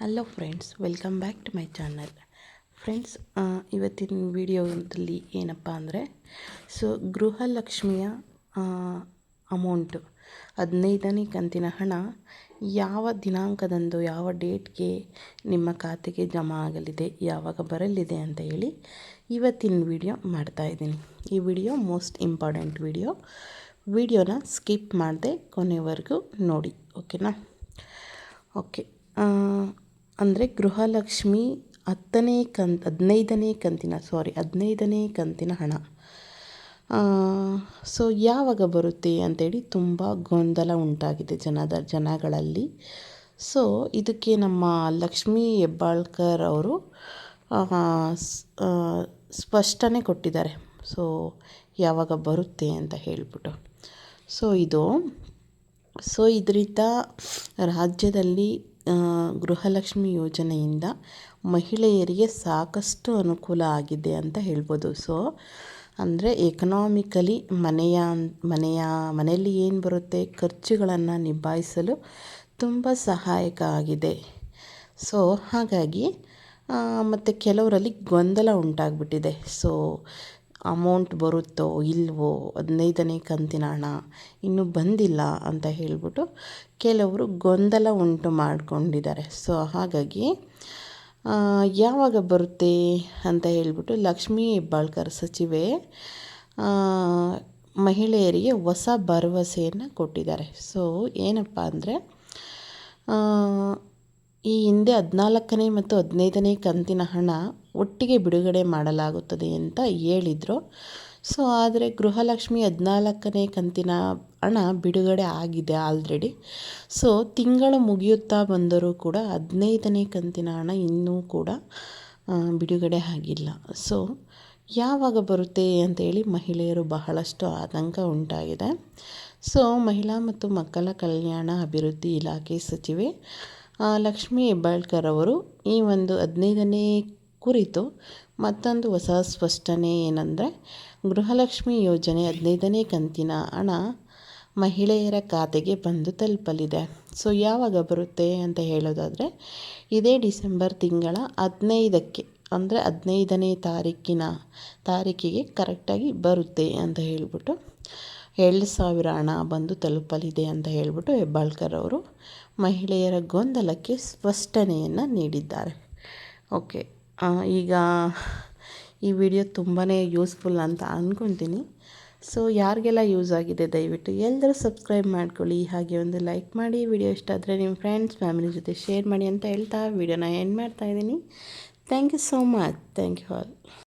Hello friends welcome back to my channel friends ಇವತ್ತಿನ ವಿಡಿಯೋದಲ್ಲಿ ಏನಪ್ಪ ಅಂದರೆ ಸೊ ಗೃಹಲಕ್ಷ್ಮಿಯ ಅಮೌಂಟು ಹದಿನೈದನೇ ಕಂತಿನ ಹಣ ಯಾವ ದಿನಾಂಕದಂದು, ಯಾವ ಡೇಟ್ಗೆ ನಿಮ್ಮ ಖಾತೆಗೆ ಜಮಾ ಆಗಲಿದೆ, ಯಾವಾಗ ಬರಲಿದೆ ಅಂತ ಹೇಳಿ ಇವತ್ತಿನ ವಿಡಿಯೋ ಮಾಡ್ತಾ ಇದ್ದೀನಿ. ಈ ವಿಡಿಯೋ ಮೋಸ್ಟ್ ಇಂಪಾರ್ಟೆಂಟ್ ವಿಡಿಯೋ. ವಿಡಿಯೋನ ಸ್ಕಿಪ್ ಮಾಡದೆ ಕೊನೆವರೆಗೂ ನೋಡಿ ಓಕೆನಾ ಓಕೆ ಅಂದರೆ ಗೃಹಲಕ್ಷ್ಮಿ ಹತ್ತನೇ ಕಂತು, ಹದಿನೈದನೇ ಕಂತಿನ ಸಾರಿ ಹದಿನೈದನೇ ಕಂತಿನ ಹಣ. ಸೊ ಯಾವಾಗ ಬರುತ್ತೆ ಅಂತೇಳಿ ತುಂಬ ಗೊಂದಲ ಉಂಟಾಗಿದೆ ಜನದ, ಜನಗಳಲ್ಲಿ. ಸೊ ಇದಕ್ಕೆ ನಮ್ಮ ಲಕ್ಷ್ಮೀ ಹೆಬ್ಬಾಳ್ಕರ್ ಅವರು ಸ್ಪಷ್ಟನೆ ಕೊಟ್ಟಿದ್ದಾರೆ. ಸೊ ಯಾವಾಗ ಬರುತ್ತೆ ಅಂತ ಹೇಳಿಬಿಟ್ಟು. ಸೊ ಇದು ಸೊ ಇದರಿಂದ ರಾಜ್ಯದಲ್ಲಿ ಗೃಹಲಕ್ಷ್ಮಿ ಯೋಜನೆಯಿಂದ ಮಹಿಳೆಯರಿಗೆ ಸಾಕಷ್ಟು ಅನುಕೂಲ ಆಗಿದೆ ಅಂತ ಹೇಳ್ಬೋದು. ಸೊ ಅಂದರೆ ಎಕನಾಮಿಕಲಿ ಮನೆಯ ಮನೆಯ, ಮನೆಯಲ್ಲಿ ಏನು ಬರುತ್ತೆ? ಖರ್ಚುಗಳನ್ನು ನಿಭಾಯಿಸಲು ತುಂಬ ಸಹಾಯಕ ಆಗಿದೆ. ಸೊ ಹಾಗಾಗಿ ಮತ್ತು ಕೆಲವರಲ್ಲಿ ಗೊಂದಲ ಉಂಟಾಗ್ಬಿಟ್ಟಿದೆ. ಸೊ ಅಮೌಂಟ್ ಬರುತ್ತೋ ಇಲ್ಲವೋ ಹದಿನೈದನೇ ಕಂತಿನ ಹಣ ಇನ್ನೂ ಬಂದಿಲ್ಲ ಅಂತ ಹೇಳಿಬಿಟ್ಟು ಕೆಲವರು ಗೊಂದಲ ಉಂಟು ಮಾಡಿಕೊಂಡಿದ್ದಾರೆ. ಸೊ ಹಾಗಾಗಿ ಯಾವಾಗ ಬರುತ್ತೆ ಅಂತ ಹೇಳಿಬಿಟ್ಟು ಲಕ್ಷ್ಮೀ ಹೆಬ್ಬಾಳ್ಕರ್ ಸಚಿವೆ ಮಹಿಳೆಯರಿಗೆ ಹೊಸ ಭರವಸೆಯನ್ನು ಕೊಟ್ಟಿದ್ದಾರೆ. ಸೊ ಏನಪ್ಪ ಅಂದರೆ ಈ ಹಿಂದೆ ಹದಿನಾಲ್ಕನೇ ಮತ್ತು ಹದಿನೈದನೇ ಕಂತಿನ ಹಣ ಒಟ್ಟಿಗೆ ಬಿಡುಗಡೆ ಮಾಡಲಾಗುತ್ತದೆ ಅಂತ ಹೇಳಿದರು. ಸೊ, ಆದರೆ ಗೃಹಲಕ್ಷ್ಮಿ ಹದಿನಾಲ್ಕನೇ ಕಂತಿನ ಹಣ ಬಿಡುಗಡೆ ಆಗಿದೆ ಆಲ್ರೆಡಿ. ಸೊ, ತಿಂಗಳು ಮುಗಿಯುತ್ತಾ ಬಂದರೂ ಕೂಡ ಹದಿನೈದನೇ ಕಂತಿನ ಹಣ ಇನ್ನೂ ಕೂಡ ಬಿಡುಗಡೆ ಆಗಿಲ್ಲ. ಸೊ, ಯಾವಾಗ ಬರುತ್ತೆ ಅಂತೇಳಿ ಮಹಿಳೆಯರು ಬಹಳಷ್ಟು ಆತಂಕ ಉಂಟಾಗಿದೆ. ಸೊ, ಮಹಿಳಾ ಮತ್ತು ಮಕ್ಕಳ ಕಲ್ಯಾಣ ಅಭಿವೃದ್ಧಿ ಇಲಾಖೆ ಸಚಿವೆ ಲಕ್ಷ್ಮೀ ಹೆಬ್ಬಾಳ್ಕರ್ ಅವರು ಈ ಒಂದು ಹದಿನೈದನೇ ಕುರಿತು ಮತ್ತೊಂದು ಹೊಸ ಸ್ಪಷ್ಟನೆ ಏನಂದರೆ, ಗೃಹಲಕ್ಷ್ಮಿ ಯೋಜನೆ ಹದಿನೈದನೇ ಕಂತಿನ ಹಣ ಮಹಿಳೆಯರ ಖಾತೆಗೆ ಬಂದು ತಲುಪಲಿದೆ. ಸೊ ಯಾವಾಗ ಬರುತ್ತೆ ಅಂತ ಹೇಳೋದಾದರೆ, ಇದೇ ಡಿಸೆಂಬರ್ ತಿಂಗಳ ಹದಿನೈದಕ್ಕೆ ಅಂದರೆ ಹದಿನೈದನೇ ತಾರೀಕಿನ ತಾರೀಕಿಗೆ ಕರೆಕ್ಟಾಗಿ ಬರುತ್ತೆ ಅಂತ ಹೇಳಿಬಿಟ್ಟು ಎರಡು ಸಾವಿರ ಹಣ ಬಂದು ತಲುಪಲಿದೆ ಅಂತ ಹೇಳಿಬಿಟ್ಟು ಹೆಬ್ಬಾಳ್ಕರ್ ಅವರು ಮಹಿಳೆಯರ ಗೊಂದಲಕ್ಕೆ ಸ್ಪಷ್ಟನೆಯನ್ನು ನೀಡಿದ್ದಾರೆ. ಓಕೆ ಈಗ ಈ ವಿಡಿಯೋ ತುಂಬಾ ಯೂಸ್ಫುಲ್ ಅಂತ ಅಂದ್ಕೊತೀನಿ ಸೊ, ಯಾರಿಗೆಲ್ಲ ಯೂಸ್ ಆಗಿದೆ ದಯವಿಟ್ಟು ಎಲ್ಲರೂ ಸಬ್ಸ್ಕ್ರೈಬ್ ಮಾಡ್ಕೊಳ್ಳಿ. ಹಾಗೆ ಒಂದು ಲೈಕ್ ಮಾಡಿ, ವಿಡಿಯೋ ಇಷ್ಟ ಆದರೆ ನಿಮ್ಮ ಫ್ರೆಂಡ್ಸ್, ಫ್ಯಾಮಿಲಿ ಜೊತೆ ಶೇರ್ ಮಾಡಿ ಅಂತ ಹೇಳ್ತಾ ವಿಡಿಯೋನ ಎಂಡ್ ಮಾಡ್ತಾಯಿದ್ದೀನಿ Thank you so much. Thank you all.